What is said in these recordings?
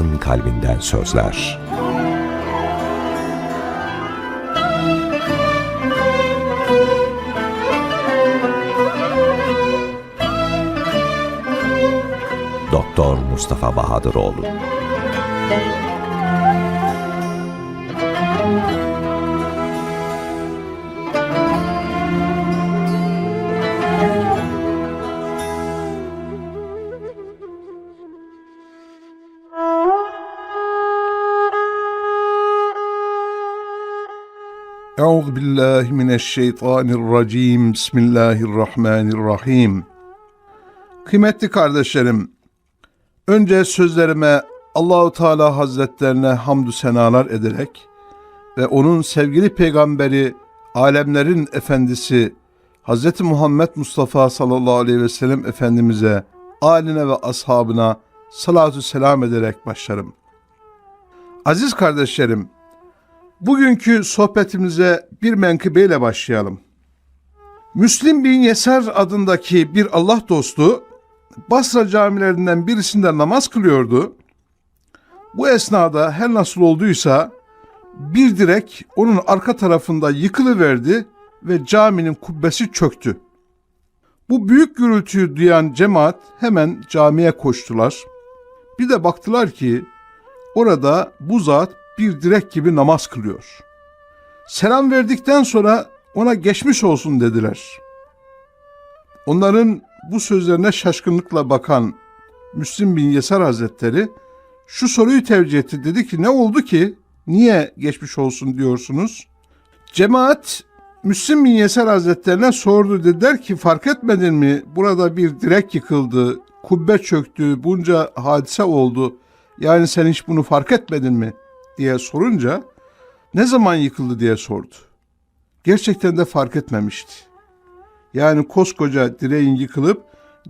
hayatın kalbinden sözler. Doktor Mustafa Bahadıroğlu Euzu billahi mineşşeytanirracim. Bismillahirrahmanirrahim. Kıymetli kardeşlerim, önce sözlerime Allahu Teala Hazretlerine hamdü senalar ederek ve onun sevgili peygamberi, alemlerin efendisi Hz. Muhammed Mustafa sallallahu aleyhi ve sellem efendimize, aline ve ashabına salatu selam ederek başlarım. Aziz kardeşlerim, Bugünkü sohbetimize bir menkıbeyle başlayalım. Müslim bin Yesar adındaki bir Allah dostu Basra camilerinden birisinde namaz kılıyordu. Bu esnada her nasıl olduysa bir direk onun arka tarafında yıkılıverdi ve caminin kubbesi çöktü. Bu büyük gürültüyü duyan cemaat hemen camiye koştular. Bir de baktılar ki orada bu zat bir direk gibi namaz kılıyor. Selam verdikten sonra ona geçmiş olsun dediler. Onların bu sözlerine şaşkınlıkla bakan Müslim bin Yesar Hazretleri şu soruyu tevcih etti. Dedi ki ne oldu ki? Niye geçmiş olsun diyorsunuz? Cemaat Müslim bin Yesar Hazretlerine sordu. Dediler ki fark etmedin mi? Burada bir direk yıkıldı, kubbe çöktü, bunca hadise oldu. Yani sen hiç bunu fark etmedin mi?'' Diye sorunca ne zaman yıkıldı diye sordu. Gerçekten de fark etmemişti. Yani koskoca direğin yıkılıp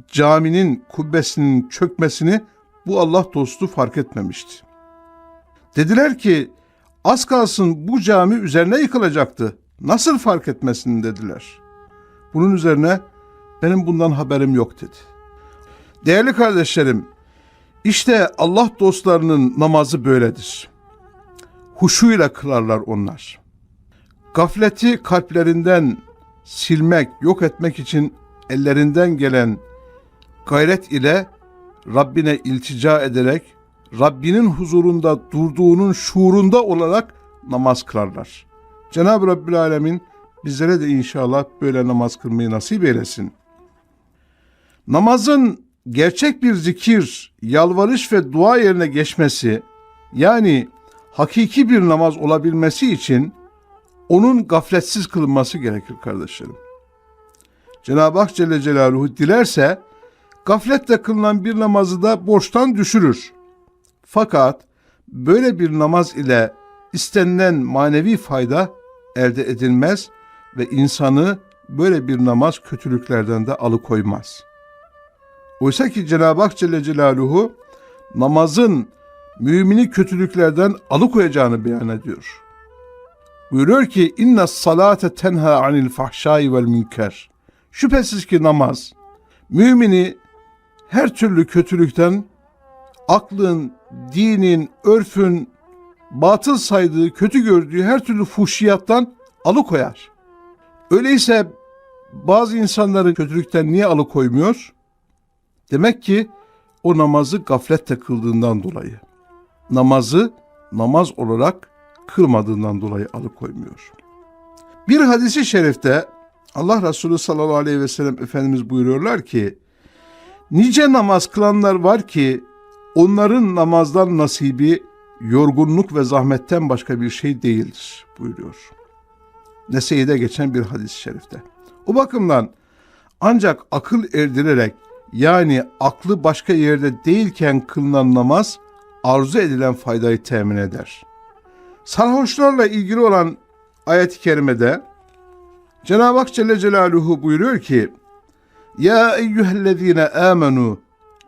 caminin kubbesinin çökmesini bu Allah dostu fark etmemişti. Dediler ki az kalsın bu cami üzerine yıkılacaktı. Nasıl fark etmesin dediler. Bunun üzerine benim bundan haberim yok dedi. Değerli kardeşlerim, işte Allah dostlarının namazı böyledir huşuyla kılarlar onlar. Gafleti kalplerinden silmek, yok etmek için ellerinden gelen gayret ile Rabbine iltica ederek Rabbinin huzurunda durduğunun şuurunda olarak namaz kılarlar. Cenab-ı Rabbül Alemin bizlere de inşallah böyle namaz kılmayı nasip eylesin. Namazın gerçek bir zikir, yalvarış ve dua yerine geçmesi, yani hakiki bir namaz olabilmesi için onun gafletsiz kılınması gerekir kardeşlerim. Cenab-ı Hak Celle Celaluhu dilerse gafletle kılınan bir namazı da borçtan düşürür. Fakat böyle bir namaz ile istenilen manevi fayda elde edilmez ve insanı böyle bir namaz kötülüklerden de alıkoymaz. Oysa ki Cenab-ı Hak Celle Celaluhu namazın mümini kötülüklerden alıkoyacağını beyan ediyor. Buyuruyor ki inna salate tenha anil fahşai vel münker. Şüphesiz ki namaz mümini her türlü kötülükten aklın, dinin, örfün batıl saydığı, kötü gördüğü her türlü fuhşiyattan alıkoyar. Öyleyse bazı insanları kötülükten niye alıkoymuyor? Demek ki o namazı gafletle kıldığından dolayı namazı namaz olarak kılmadığından dolayı alıkoymuyor. Bir hadisi şerifte Allah Resulü sallallahu aleyhi ve sellem Efendimiz buyuruyorlar ki nice namaz kılanlar var ki onların namazdan nasibi yorgunluk ve zahmetten başka bir şey değildir buyuruyor. Nese'de geçen bir hadis-i şerifte. O bakımdan ancak akıl erdirerek yani aklı başka yerde değilken kılınan namaz arzu edilen faydayı temin eder. Sarhoşlarla ilgili olan ayet-i kerimede Cenab-ı Hak Celle Celaluhu buyuruyor ki Ya eyyühellezine amenu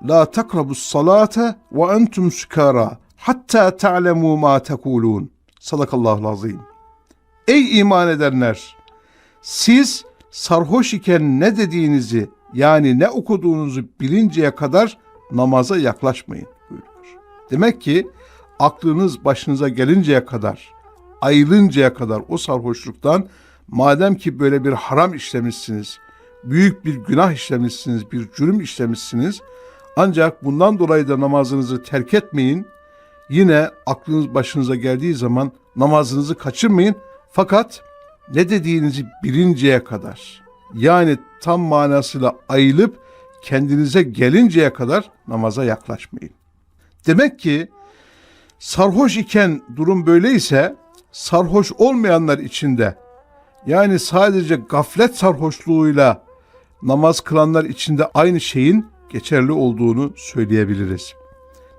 la takrabus salate ve entum sukara hatta ta'lemu ma tekulun. Sadakallahu azim. Ey iman edenler! Siz sarhoş iken ne dediğinizi yani ne okuduğunuzu bilinceye kadar namaza yaklaşmayın. Demek ki aklınız başınıza gelinceye kadar, ayılıncaya kadar o sarhoşluktan madem ki böyle bir haram işlemişsiniz, büyük bir günah işlemişsiniz, bir cürüm işlemişsiniz, ancak bundan dolayı da namazınızı terk etmeyin. Yine aklınız başınıza geldiği zaman namazınızı kaçırmayın. Fakat ne dediğinizi bilinceye kadar yani tam manasıyla ayılıp kendinize gelinceye kadar namaza yaklaşmayın. Demek ki sarhoş iken durum böyleyse sarhoş olmayanlar içinde yani sadece gaflet sarhoşluğuyla namaz kılanlar içinde aynı şeyin geçerli olduğunu söyleyebiliriz.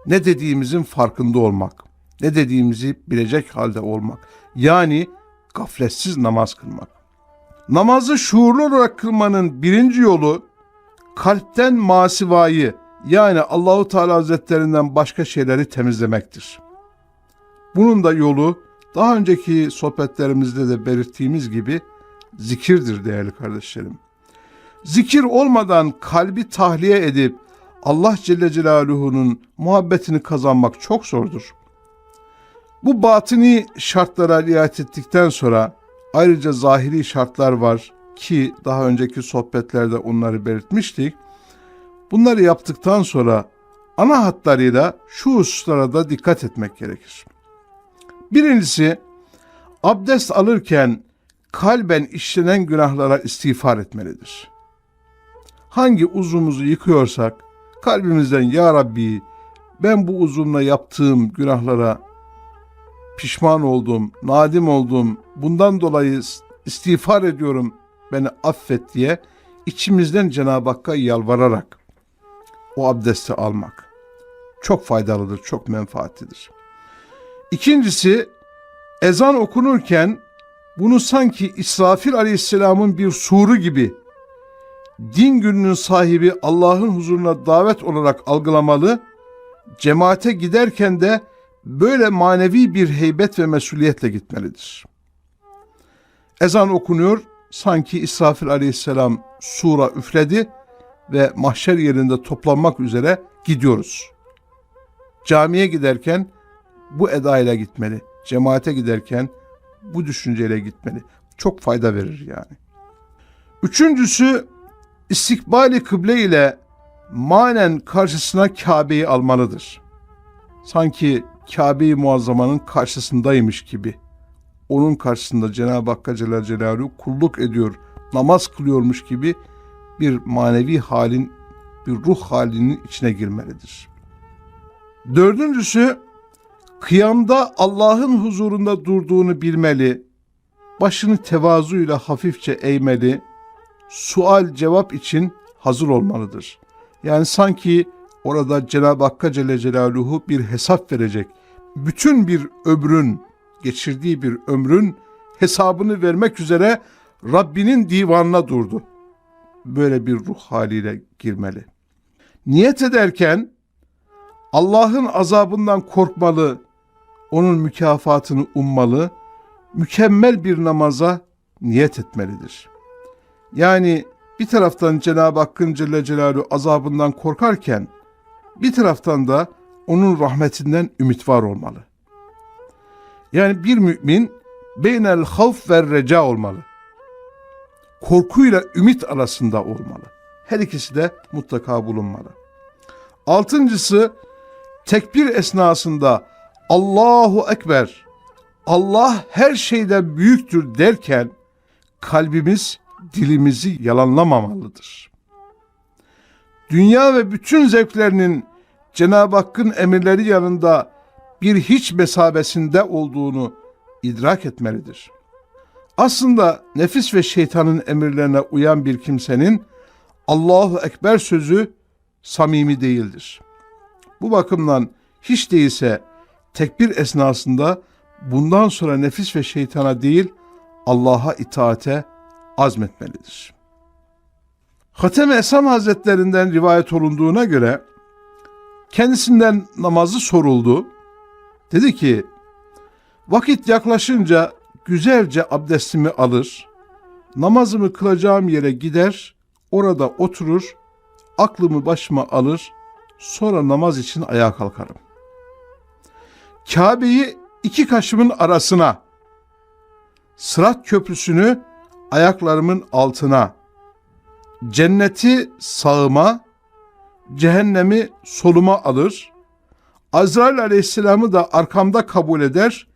Ne dediğimizin farkında olmak, ne dediğimizi bilecek halde olmak. Yani gafletsiz namaz kılmak. Namazı şuurlu olarak kılmanın birinci yolu kalpten masivayı yani Allahu Teala Hazretlerinden başka şeyleri temizlemektir. Bunun da yolu daha önceki sohbetlerimizde de belirttiğimiz gibi zikirdir değerli kardeşlerim. Zikir olmadan kalbi tahliye edip Allah Celle Celaluhu'nun muhabbetini kazanmak çok zordur. Bu batini şartlara riayet ettikten sonra ayrıca zahiri şartlar var ki daha önceki sohbetlerde onları belirtmiştik. Bunları yaptıktan sonra ana hatlarıyla şu hususlara da dikkat etmek gerekir. Birincisi abdest alırken kalben işlenen günahlara istiğfar etmelidir. Hangi uzvumuzu yıkıyorsak kalbimizden ya Rabbi ben bu uzvumla yaptığım günahlara pişman oldum, nadim oldum, bundan dolayı istiğfar ediyorum, beni affet diye içimizden Cenab-ı Hakk'a yalvararak o abdesti almak çok faydalıdır, çok menfaatlidir. İkincisi ezan okunurken bunu sanki İsrafil Aleyhisselam'ın bir suru gibi din gününün sahibi Allah'ın huzuruna davet olarak algılamalı, cemaate giderken de böyle manevi bir heybet ve mesuliyetle gitmelidir. Ezan okunuyor, sanki İsrafil aleyhisselam sura üfledi ve mahşer yerinde toplanmak üzere gidiyoruz. Camiye giderken bu edayla gitmeli. Cemaate giderken bu düşünceyle gitmeli. Çok fayda verir yani. Üçüncüsü istikbali kıble ile manen karşısına Kabe'yi almalıdır. Sanki Kabe-i Muazzama'nın karşısındaymış gibi. Onun karşısında Cenab-ı Hakk'a Celle Celaluhu kulluk ediyor, namaz kılıyormuş gibi bir manevi halin, bir ruh halinin içine girmelidir. Dördüncüsü, kıyamda Allah'ın huzurunda durduğunu bilmeli, başını tevazuyla hafifçe eğmeli, sual cevap için hazır olmalıdır. Yani sanki orada Cenab-ı Hakk'a Celle Celaluhu bir hesap verecek. Bütün bir ömrün, geçirdiği bir ömrün hesabını vermek üzere Rabbinin divanına durdu. Böyle bir ruh haliyle girmeli. Niyet ederken Allah'ın azabından korkmalı, onun mükafatını ummalı, mükemmel bir namaza niyet etmelidir. Yani bir taraftan Cenab-ı Hakk'ın Celle Celaluhu azabından korkarken bir taraftan da onun rahmetinden ümit var olmalı. Yani bir mümin beynel havf ve reca olmalı. Korkuyla ümit arasında olmalı. Her ikisi de mutlaka bulunmalı. Altıncısı tekbir esnasında Allahu Ekber, Allah her şeyden büyüktür derken kalbimiz dilimizi yalanlamamalıdır. Dünya ve bütün zevklerinin Cenab-ı Hakk'ın emirleri yanında bir hiç mesabesinde olduğunu idrak etmelidir. Aslında nefis ve şeytanın emirlerine uyan bir kimsenin Allahu Ekber sözü samimi değildir. Bu bakımdan hiç değilse tekbir esnasında bundan sonra nefis ve şeytana değil Allah'a itaate azmetmelidir. Hatem-i Esam Hazretlerinden rivayet olunduğuna göre kendisinden namazı soruldu. Dedi ki vakit yaklaşınca güzelce abdestimi alır, namazımı kılacağım yere gider, orada oturur, aklımı başıma alır, sonra namaz için ayağa kalkarım. Kabe'yi iki kaşımın arasına, Sırat köprüsünü ayaklarımın altına, cenneti sağıma, cehennemi soluma alır. Azrail aleyhisselamı da arkamda kabul eder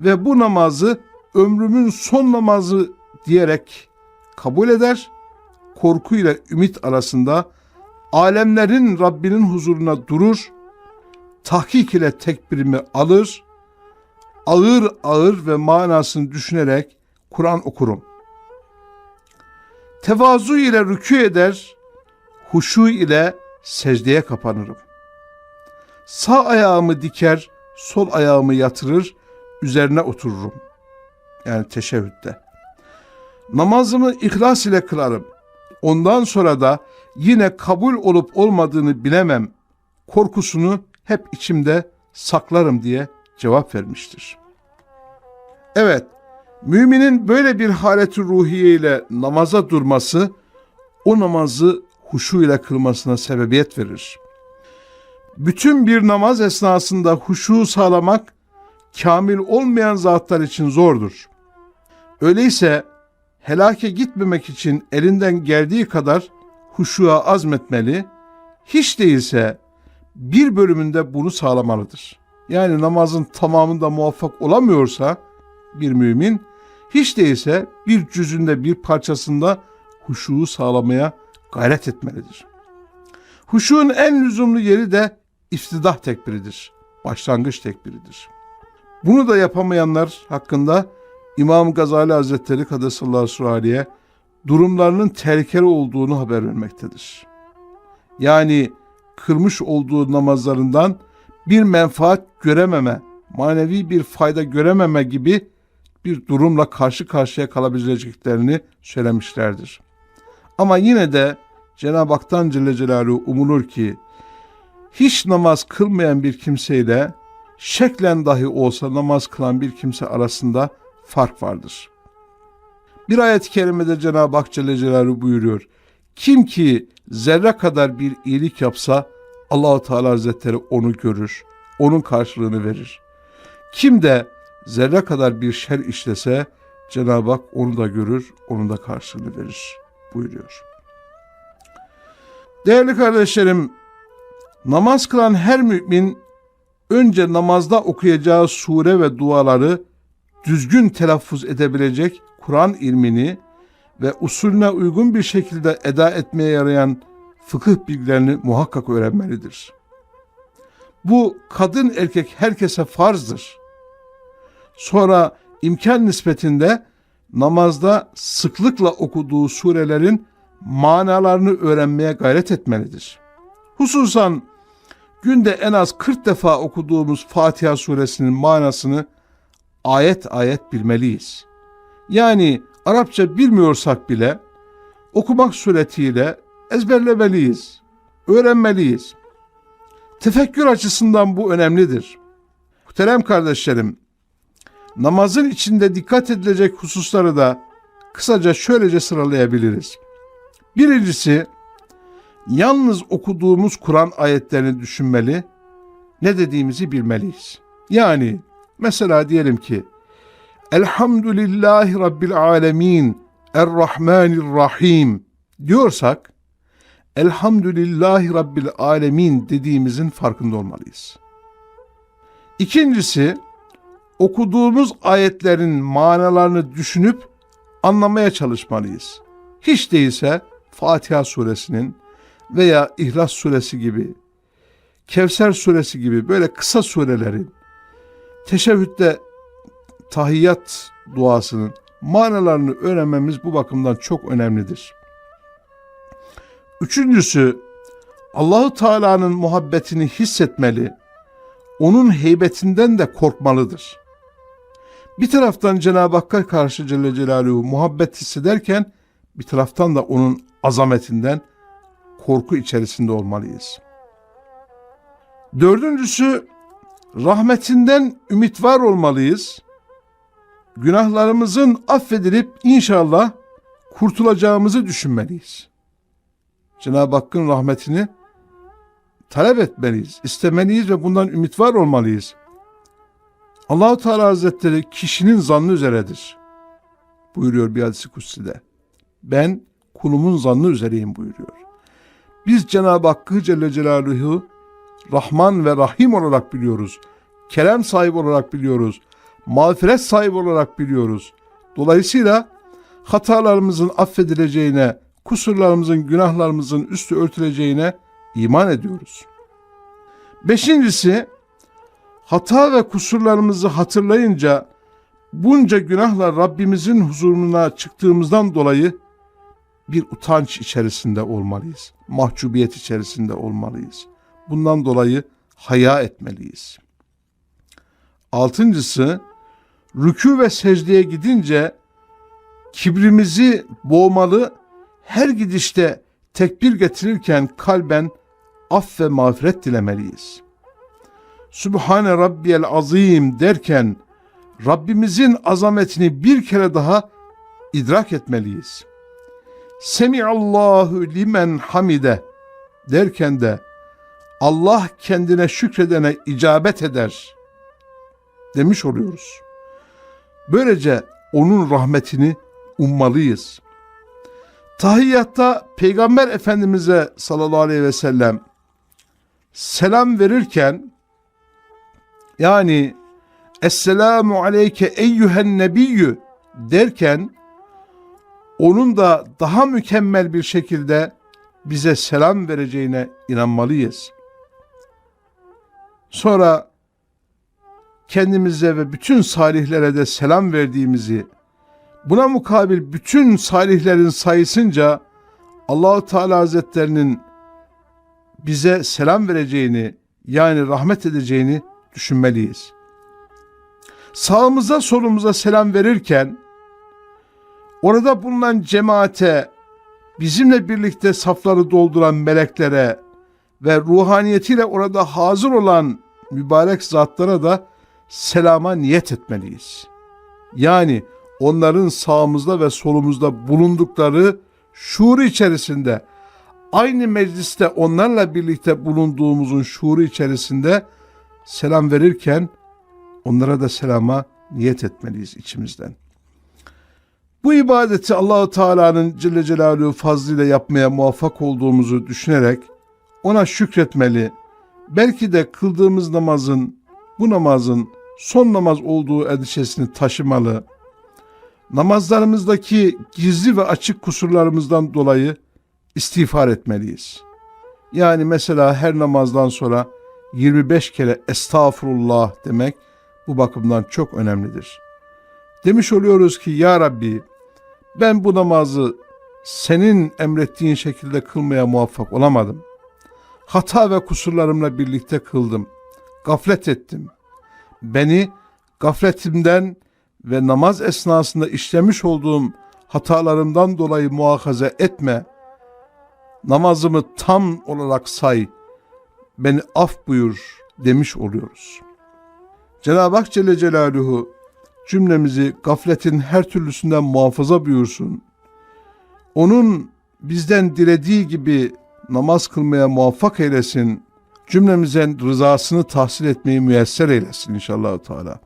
ve bu namazı ömrümün son namazı diyerek kabul eder. Korku ile ümit arasında alemlerin Rabbinin huzuruna durur, tahkik ile tekbirimi alır, ağır ağır ve manasını düşünerek Kur'an okurum. Tevazu ile rükû eder, huşu ile secdeye kapanırım. Sağ ayağımı diker, sol ayağımı yatırır, üzerine otururum. Yani teşehhütte. Namazımı ihlas ile kılarım. Ondan sonra da yine kabul olup olmadığını bilemem. Korkusunu hep içimde saklarım diye cevap vermiştir. Evet, müminin böyle bir haleti ruhiye ile namaza durması, o namazı huşu ile kılmasına sebebiyet verir. Bütün bir namaz esnasında huşu sağlamak, kamil olmayan zatlar için zordur. Öyleyse helake gitmemek için elinden geldiği kadar huşuğa azmetmeli, hiç değilse bir bölümünde bunu sağlamalıdır. Yani namazın tamamında muvaffak olamıyorsa bir mümin, hiç değilse bir cüzünde bir parçasında huşuğu sağlamaya gayret etmelidir. Huşuğun en lüzumlu yeri de iftidah tekbiridir, başlangıç tekbiridir. Bunu da yapamayanlar hakkında İmam Gazali Hazretleri Kadesallahu Surali'ye durumlarının tehlikeli olduğunu haber vermektedir. Yani kırmış olduğu namazlarından bir menfaat görememe, manevi bir fayda görememe gibi bir durumla karşı karşıya kalabileceklerini söylemişlerdir. Ama yine de Cenab-ı Hak'tan Celle Celaluhu umulur ki hiç namaz kılmayan bir kimseyle şeklen dahi olsa namaz kılan bir kimse arasında fark vardır. Bir ayet-i kerimede Cenab-ı Hak Celle Celaluhu buyuruyor. Kim ki zerre kadar bir iyilik yapsa Allahu Teala Hazretleri onu görür, onun karşılığını verir. Kim de zerre kadar bir şer işlese Cenab-ı Hak onu da görür, onun da karşılığını verir buyuruyor. Değerli kardeşlerim, namaz kılan her mümin önce namazda okuyacağı sure ve duaları düzgün telaffuz edebilecek Kur'an ilmini ve usulüne uygun bir şekilde eda etmeye yarayan fıkıh bilgilerini muhakkak öğrenmelidir. Bu kadın erkek herkese farzdır. Sonra imkan nispetinde namazda sıklıkla okuduğu surelerin manalarını öğrenmeye gayret etmelidir. Hususan günde en az 40 defa okuduğumuz Fatiha suresinin manasını ayet ayet bilmeliyiz. Yani Arapça bilmiyorsak bile okumak suretiyle ezberlemeliyiz, öğrenmeliyiz. Tefekkür açısından bu önemlidir. Muhterem kardeşlerim, namazın içinde dikkat edilecek hususları da kısaca şöylece sıralayabiliriz. Birincisi, yalnız okuduğumuz Kur'an ayetlerini düşünmeli, ne dediğimizi bilmeliyiz. Yani mesela diyelim ki, Elhamdülillahi Rabbil Alemin, Errahmanirrahim diyorsak, Elhamdülillahi Rabbil Alemin dediğimizin farkında olmalıyız. İkincisi, okuduğumuz ayetlerin manalarını düşünüp anlamaya çalışmalıyız. Hiç değilse Fatiha suresinin veya İhlas suresi gibi, Kevser suresi gibi böyle kısa surelerin, teşebbütte tahiyyat duasının manalarını öğrenmemiz bu bakımdan çok önemlidir. Üçüncüsü, Allahu Teala'nın muhabbetini hissetmeli, onun heybetinden de korkmalıdır. Bir taraftan Cenab-ı Hakk'a karşı Celle Celaluhu muhabbet hissederken bir taraftan da onun azametinden korku içerisinde olmalıyız. Dördüncüsü rahmetinden ümit var olmalıyız. Günahlarımızın affedilip inşallah kurtulacağımızı düşünmeliyiz. Cenab-ı Hakk'ın rahmetini talep etmeliyiz, istemeliyiz ve bundan ümit var olmalıyız. Allahu Teala Hazretleri kişinin zannı üzeredir. Buyuruyor bir hadisi kutside. Ben kulumun zannı üzereyim buyuruyor. Biz Cenab-ı Hakk'ı Celle Celaluhu Rahman ve Rahim olarak biliyoruz. Kerem sahibi olarak biliyoruz. Mağfiret sahibi olarak biliyoruz. Dolayısıyla hatalarımızın affedileceğine, kusurlarımızın, günahlarımızın üstü örtüleceğine iman ediyoruz. Beşincisi, hata ve kusurlarımızı hatırlayınca bunca günahla Rabbimizin huzuruna çıktığımızdan dolayı bir utanç içerisinde olmalıyız. Mahcubiyet içerisinde olmalıyız. Bundan dolayı haya etmeliyiz. Altıncısı, rükû ve secdeye gidince kibrimizi boğmalı, her gidişte tekbir getirirken kalben af ve mağfiret dilemeliyiz. Sübhane Rabbiyel Azim derken Rabbimizin azametini bir kere daha idrak etmeliyiz. Semiallahu limen hamide derken de Allah kendine şükredene icabet eder demiş oluyoruz. Böylece onun rahmetini ummalıyız. Tahiyyatta Peygamber Efendimiz'e sallallahu aleyhi ve sellem selam verirken yani Esselamu aleyke eyyühen nebiyyü derken onun da daha mükemmel bir şekilde bize selam vereceğine inanmalıyız. Sonra kendimize ve bütün salihlere de selam verdiğimizi, buna mukabil bütün salihlerin sayısınca Allahu Teala Hazretlerinin bize selam vereceğini yani rahmet edeceğini düşünmeliyiz. Sağımıza solumuza selam verirken orada bulunan cemaate, bizimle birlikte safları dolduran meleklere ve ruhaniyetiyle orada hazır olan mübarek zatlara da selama niyet etmeliyiz. Yani onların sağımızda ve solumuzda bulundukları şuuru içerisinde aynı mecliste onlarla birlikte bulunduğumuzun şuuru içerisinde selam verirken onlara da selama niyet etmeliyiz içimizden. Bu ibadeti Allahu Teala'nın Celle Celaluhu fazlıyla yapmaya muvaffak olduğumuzu düşünerek ona şükretmeli. Belki de kıldığımız namazın, bu namazın son namaz olduğu endişesini taşımalı. Namazlarımızdaki gizli ve açık kusurlarımızdan dolayı istiğfar etmeliyiz. Yani mesela her namazdan sonra 25 kere estağfurullah demek bu bakımdan çok önemlidir. Demiş oluyoruz ki ya Rabbi ben bu namazı senin emrettiğin şekilde kılmaya muvaffak olamadım. Hata ve kusurlarımla birlikte kıldım. Gaflet ettim. Beni gafletimden ve namaz esnasında işlemiş olduğum hatalarımdan dolayı muhafaza etme. Namazımı tam olarak say. Beni af buyur demiş oluyoruz. Cenab-ı Hak Celle Celaluhu cümlemizi gafletin her türlüsünden muhafaza buyursun. Onun bizden dilediği gibi namaz kılmaya muvaffak eylesin. Cümlemizin rızasını tahsil etmeyi müyesser eylesin inşallah Teala.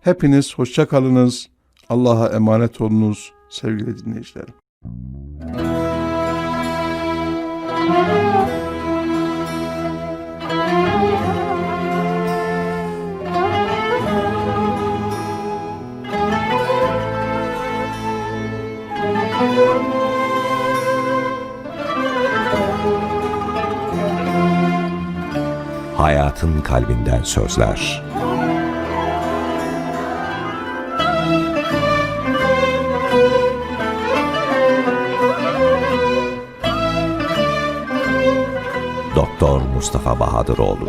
Hepiniz hoşça kalınız. Allah'a emanet olunuz sevgili dinleyicilerim. Hayatın kalbinden sözler. Doktor Mustafa Bahadıroğlu